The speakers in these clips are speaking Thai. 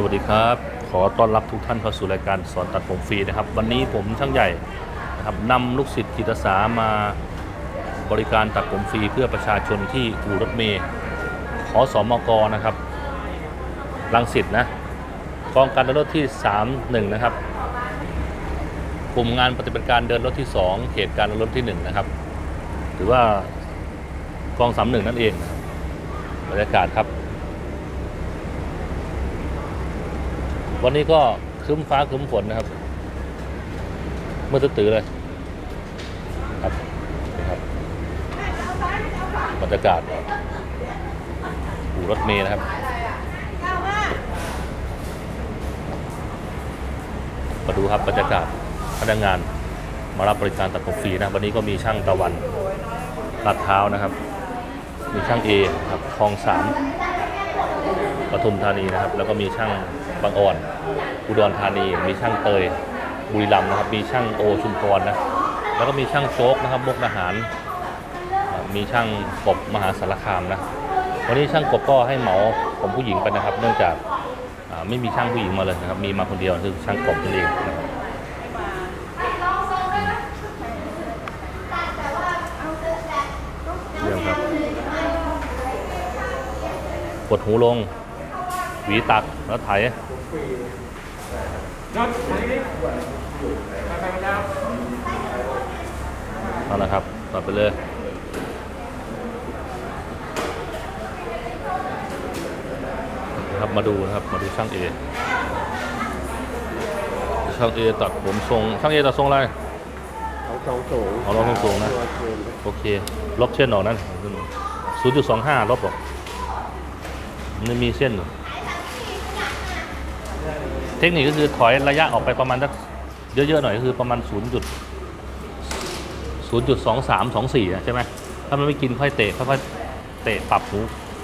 สวัสดีครับ ขอต้อนรับทุกท่านเข้าสู่รายการสอนตัดผมฟรีนะครับ วันนี้ผมช่างใหญ่นะครับนำลูกศิษย์จิตอาสามาบริการตัดผมฟรีเพื่อประชาชนที่อู่รถเมย์ขอสอมกนะครับรังสิตนะกองการเดินรถที่ 31 นะครับกลุ่มงานปฏิบัติการเดินรถที่ 2 เขตการเดินรถที่ 1 นะครับ หรือว่ากองสามหนึ่งนั่นเองบรรยากาศครับ วันนี้ก็คึ้มฟ้าคึ้มฝนนะครับ เมื่อตื่นเลย ครับครับบรรยากาศอู่รถเมย์นะครับมาดูครับบรรยากาศพนักงานมารับบริการตัดผมฟรีนะวันนี้ก็มีช่างตะวันลาดเท้านะครับ มีช่างเอครับคลองสามปทุมธานีนะครับ แล้วก็มีช่าง บางอ่อน อุดรธานี มีช่างเตย บุรีรัมย์นะครับ มีช่างโอชุมพรนะ แล้วก็มีช่างโจ๊กนะครับมุกอาหาร มีช่างกบมหาสารคามนะ วันนี้ช่างกบก็ให้เหมาผมผู้หญิงไปนะครับ เนื่องจากไม่มีช่างผู้หญิงมาเลยนะครับ มีมาคนเดียวคือช่างกบนั่นเองนะครับเยี่ยมครับ กดหูลง หวีตักแล้วไถเอาละครับต่อไปเลยนะครับมาดูนะครับมาดูช่างเอช่างเอตัดผมทรงช่างเอตัดทรงอะไรเขาสองสูงเอาเราสูงๆนะตัวเกินโอเคลบเส้นออกนั่น0.25ลบออกมันมีเส้นอยู่ เทคนิคก็คือถอยระยะออกไปประมาณสักเยอะๆหน่อยก็คือประมาณ 0. จุด0.23 24อะใช่ไหมถ้ามันไม่กินค่อยเตะค่อยๆเตะปรับหู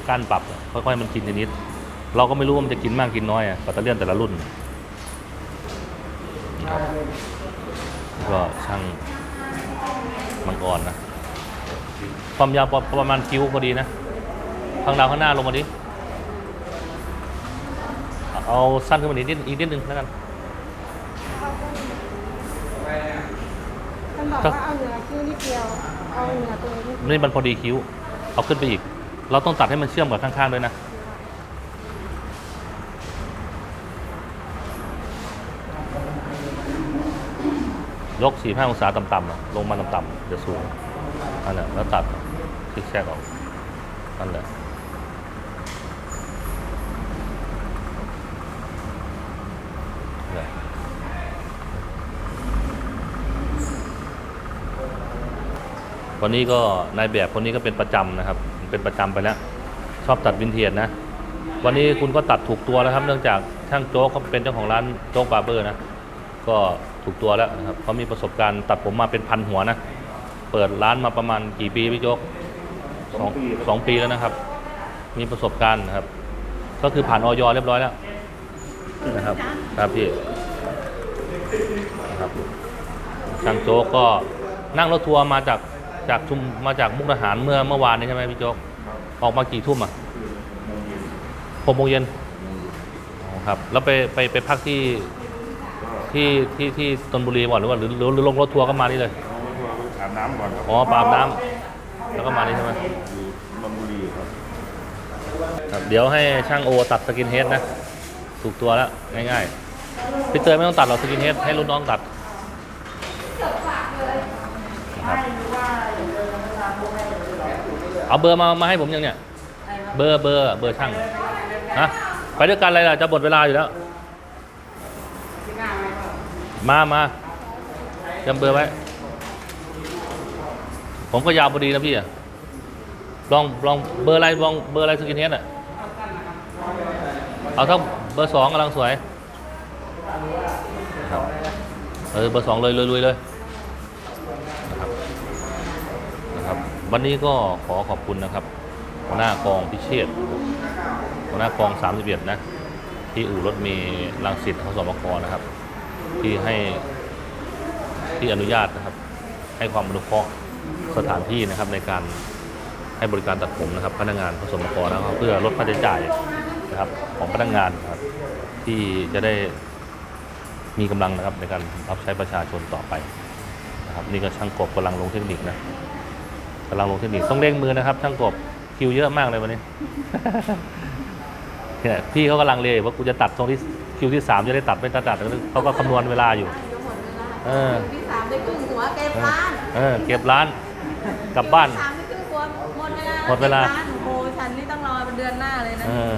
ก้านปรับค่อยๆมันกินทีนิดเราก็ไม่รู้ว่ามันจะกินมากกินน้อยอะปัตเตอร์เลียนแต่ละรุ่นนะครับก็ช่างมังกรนะ ความยาวประมาณคิ้วพอดีนะ ข้างดาวข้างหน้าลงมาดิ เอาสั้นขึ้นมานิดนิดอีกนิดนึงแล้วกันท่านบอกว่าเอาเหนือคิ้วนิดเดียวเอาเหนือตัวนิดนี่มันพอดีคิ้ว เอาขึ้นไปอีก เราต้องตัดให้มันเชื่อมกับข้างๆด้วยนะยกสี่ห้าองศาต่ำๆอะลงมาต่ำๆจะสูงนั่นแหละแล้วตัดคลิกแทรกออกนั่นแหละเนี่ วันนี้ก็นายแบบคนนี้ก็เป็นประจำนะครับ เป็นประจำไปแล้ว ชอบตัดวินเทียนะ วันนี้คุณก็ตัดถูกตัวแล้วครับ เนื่องจากช่างโจ๊กเขาเป็นเจ้าของร้านโจ๊กบาร์เบอร์นะ ก็ถูกตัวแล้วนะครับเขามีประสบการณ์ตัดผมมาเป็นพันหัวนะ เปิดร้านมาประมาณกี่ปีพี่โจ๊กสองสองปีแล้วนะครับ มีประสบการณ์นะครับ ก็คือผ่านออยเรียบร้อยแล้วนะครับ ครับพี่นะครับช่างโจ๊กก็นั่งรถทัวร์มาจาก จากชุมมาจากมุกดาหารเมื่อเมื่อวานนี้ใช่ไหมพี่โจ๊กออกมากี่ทุ่มอะหกโมงเย็นอ๋อครับ แล้วไปไปไปพักที่ที่ที่ที่ตนบุรีก่อนหรือว่าหรือหรือหรือลงรถทัวร์ก็มานี่เลยอาบน้ำก่อนครับอ๋อปาบน้ำแล้วก็มานี่ใช่ไหมอยู่นนทบุรีครับครับ เดี๋ยวให้ช่างโอตัดสกินเฮดนะถูกตัวแล้วง่ายๆพี่เตยไม่ต้องตัดหรอกสกินเฮดให้รุ่นน้องตัดนะครับ เอาเบอร์มามาให้ผมยังเนี่ย เบอร์เบอร์เบอร์ช่างฮะไปด้วยกันอะไรล่ะจะหมดเวลาอยู่แล้ว มามาจำเบอร์ไว้ ผมก็ยาวพอดีนะพี่อะลองลองเบอร์อะไรลองเบอร์อะไรสกินเฮดอะเอาทั้งเบอร์สองกำลังสวย เออเบอร์สองเลยเลยเลยเลยนะครับนะครับ วันนี้ก็ขอขอบคุณนะครับหัวหน้ากองพิเชษหัวหน้ากองสามสิบเอ็ดนะ ที่อู่รถเมล์รังสิตขสมกนะครับ ที่ให้ที่อนุญาตนะครับ ให้ความอนุเคราะห์สถานที่นะครับในการให้บริการตัดผมนะครับ พนักงานขสมกนะครับ เพื่อลดค่าใช้จ่ายนะครับของพนักงานนะครับ ที่จะได้มีกำลังนะครับในการรับใช้ประชาชนต่อไปนะครับ นี่ก็ช่างกบกำลังลงเทคนิคนะ กำลังลงเทคนิคต้องเร่งมือนะครับช่างกบคิวเยอะมากเลยวันนี้เนี่ยพี่เขากำลังเลยว่ากูจะตัดตรงที่คิวที่สามจะได้ตัดไม่ตัดตัดเขาก็คำนวณเวลาอยู่ เออ ที่สามได้ครึ่งหัวเก็บร้านเออเก็บร้านกลับบ้าน ที่สามได้ครึ่งหัวหมดเวลาหมดเวลา ก็บร้นโอ้โหฉันนี่ต้องรอเป็นเดือนหน้าเลยนะเออ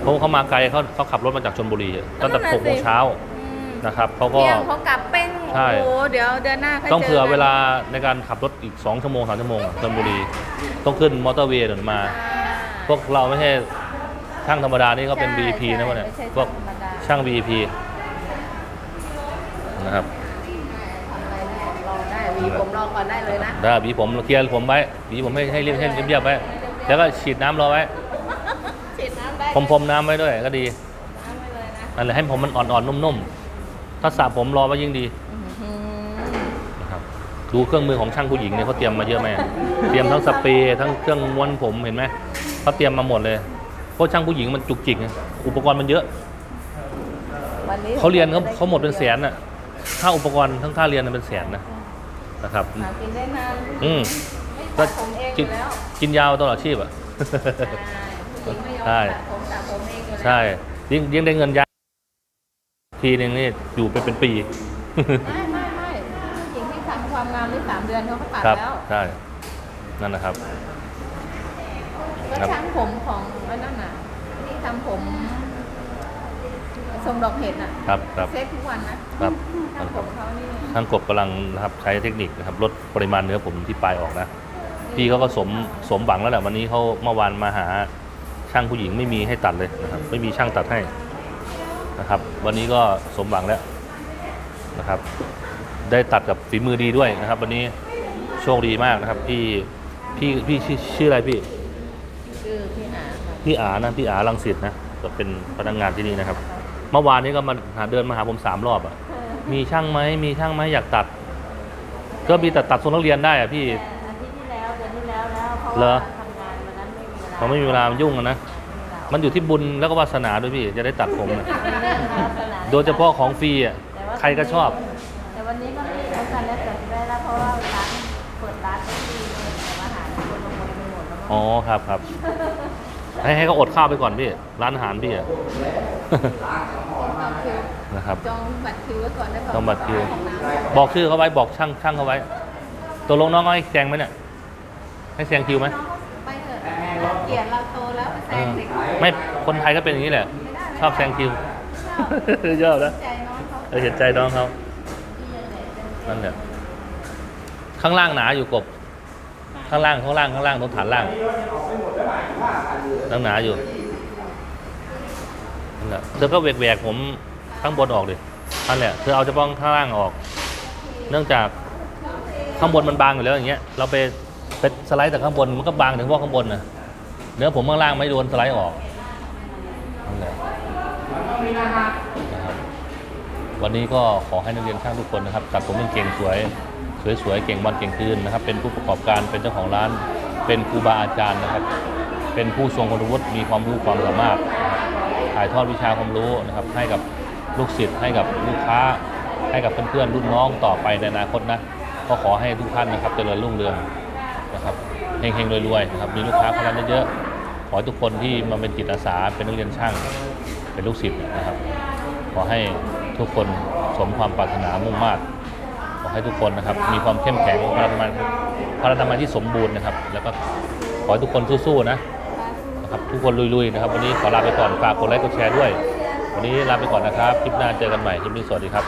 เพราะเขามาไกลเขาเขาขับรถมาจากชลบุรีตั้งแต่นั่นน่ะหกโมงสิเช้ามนะครับเขาก็เที่ยงเขากลับเป็น ใช่ โอ้โหเดี๋ยวเดือนหน้าค่ยต้องเผื่อจกันเวลาในการขับรถอีก 2 ชั่วโมง3ชั่วโมงอะชลบุรี ต้องขึ้นมอเตอร์เวย์เดินมาอ่าพวกเราไม่ใช่ช่างธรรมดานี่ก็เป็น ใช่ VIP นะวะเนี่ยไม่ใช่พวกธรรมดาช่าง VIP นะครับทำอะไรได้รอได้วีผมรอก่อนได้เลยนะได้บีผมเคลียร์ผมไว้บีผมให้ให้เรียบให้เรียบๆไว้แล้วก็ฉีดน้ำรอไว้ฉีดน้ำได้ผมพรมน้ำไว้ด้วยก็ดีน้ำไปเลยนะ นั่นแหละให้ผมมันอ่อนๆนุ่มๆถ้าสระผมรอไว้ยิ่งดี อื้อหือ นะครับ ดูเครื่องมือของช่างผู้หญิงเนี่ยเขาเตรียมมาเยอะไหมเตรียมทั้งสเปรย์ทั้งเครื่องม้วนผมเห็นไหมเขาเตรียมมาหมดเลย เพราะช่างผู้หญิงมันจุกจิกไงอุปกรณ์มันเยอะวันนี้เขาเรียนเขาเขาหมดเป็นแสนน่ะค่าอุปกรณ์ทั้งค่าเรียนน่ะเป็นแสนนะนะครับหากินได้นานอืมไม่ตัดผมเองอกินยู่แล้วกินยาวตลอดชีพอะผู้หญิงไม่ยอมใช่ตัดผมตัดผมเองอยู่แล้วใช่ยิ่งยิ่งได้เงินยายทีหนึ่งนี่อยู่ไปเป็นปี ความงามได้สามเดือนเขาก็ตัดครับแล้วใช่นั่นนะครับ ก็ครับ ช่างผมของไอ้นั่นน่ะที่ทำผมทรงดอกเห็ดน่ะครับครับ เซ็ตทุกวันนะครับช่างผมเขานี่ช่างกบกำลังนะครับใช้เทคนิคนะครับลดปริมาณเนื้อผมที่ปลายออกนะ พี่เขาก็สมสมหวังแล้วแหละวันนี้เขาเมื่อวานมาหาช่างผู้หญิงไม่มีให้ตัดเลยนะครับ ไม่มีช่างตัดให้นะครับ วันนี้ก็สมหวังแล้วนะครับ ได้ตัดกับฝีมือดีด้วยนะครับ วันนี้โชคดีมากนะครับ พี่พี่พี่ชื่อชื่ออะไรพี่ชื่อพี่อาค่ะพี่อานะพี่อาลังสิตนะก็เป็นพนักงานที่นี่นะครับ เมื่อวานนี้ก็มาหาเดินมาหาผมสามรอบอะมีช่างไหมมีช่างไหมอยากตัด ก็มีแต่ตัดทรงนักเรียนได้อะพี่แต่อาทิตย์ที่แล้วเดือนที่แล้วแล้วเพราะเหรอว่าทำงานวันนั้นไม่มีเวลาเขาไม่มีเวลามันยุ่งอะนะมันอยู่ที่บุญแล้วก็วาสนาด้วยพี่จะได้ตัดผมนะโดยเฉพาะของฟรีอะใครก็ชอบแต่ วันนี้ก็ไม่ได้กันแล้วแต่ได้แล้วเพราะว่าร้านเปิดร้านไม่ดีเลยแต่อาหารคนละคนไปหมดแล้วมั้งอ๋อครับครับให้ให้เขาอดข้าวไปก่อนพี่ ร้านอาหารพี่อะจองคิวนะครับ จองบัตรคิวไว้ก่อนได้ป่ะจองบัตรคิว ของน้ำบอกชื่อเขาไว้บอกช่างช่างเขาไว้ตัวลงน้องเขาให้แซงไหมเนี่ยให้แซงคิวไหมน้องเขาไปเถอะเกลียดเราโตแล้วไปแซเองอเด็กไม่คนไทยก็เป็นอย่างนี้แหละ ชอบแซงคิว ชอบชอบนะใจน้องเขา เออเห็นใจน้องเขา นั่นแหละข้างล่างหนาอยู่กบ ข้างล่างข้างล่างข้างล่างตรงฐานล่างนั่งหนาอยู่นั่นแหละเธอก็แหวกๆผมข้างบนออกดินั่นแหละเธอเอาเฉพาะข้างล่างออก เนื่องจากข้างบนมันบางอยู่แล้วอย่างเงี้ย เราไปไปสไลด์จากข้างบนมันก็บางถึงพวกข้างบนนะเนื้อผมข้างล่างไม่โดนสไลด์ออกนั่นแหละ วันนี้ก็ขอให้นักเรียนช่างทุกคนนะครับตัดผมเป็นเก่งสวย สวยๆเก่งวันเก่งคืนนะครับ เป็นผู้ประกอบการเป็นเจ้าของร้าน เป็นครูบาอาจารย์นะครับ เป็นผู้ทรงคุณวุฒิมีความรู้ความสามารถถ่ายทอดวิชาความรู้นะครับ ให้กับลูกศิษย์ให้กับลูกค้า ให้กับเพื่อนๆรุ่นน้องต่อไปในอนาคตนะก็ขอให้ทุกท่านนะครับเจริญรุ่งเรืองนะครับเฮงๆรวยๆนะครับมีลูกค้าเข้ามาเยอะๆขอให้ทุกคนที่มาเป็นจิตอาสาเป็นนักเรียนช่างเป็นลูกศิษย์นะครับ ขอให้ ทุกคนสมความปรารถนามุ่งมา่ขอให้ทุกคนนะครับ มีความเข้มแข็งพลังงานพลังงานที่สมบูรณ์นะครับ แล้วก็ขอให้ทุกคนสู้ๆนะนะครับ ทุกคนลุยๆนะครับ วันนี้ขอลาไปก่อนฝากกดไลค์กดแชร์ด้วย วันนี้ลาไปก่อนนะครับคลิปหน้าเจอกันใหม่คลิปนี้สวัสดีครับ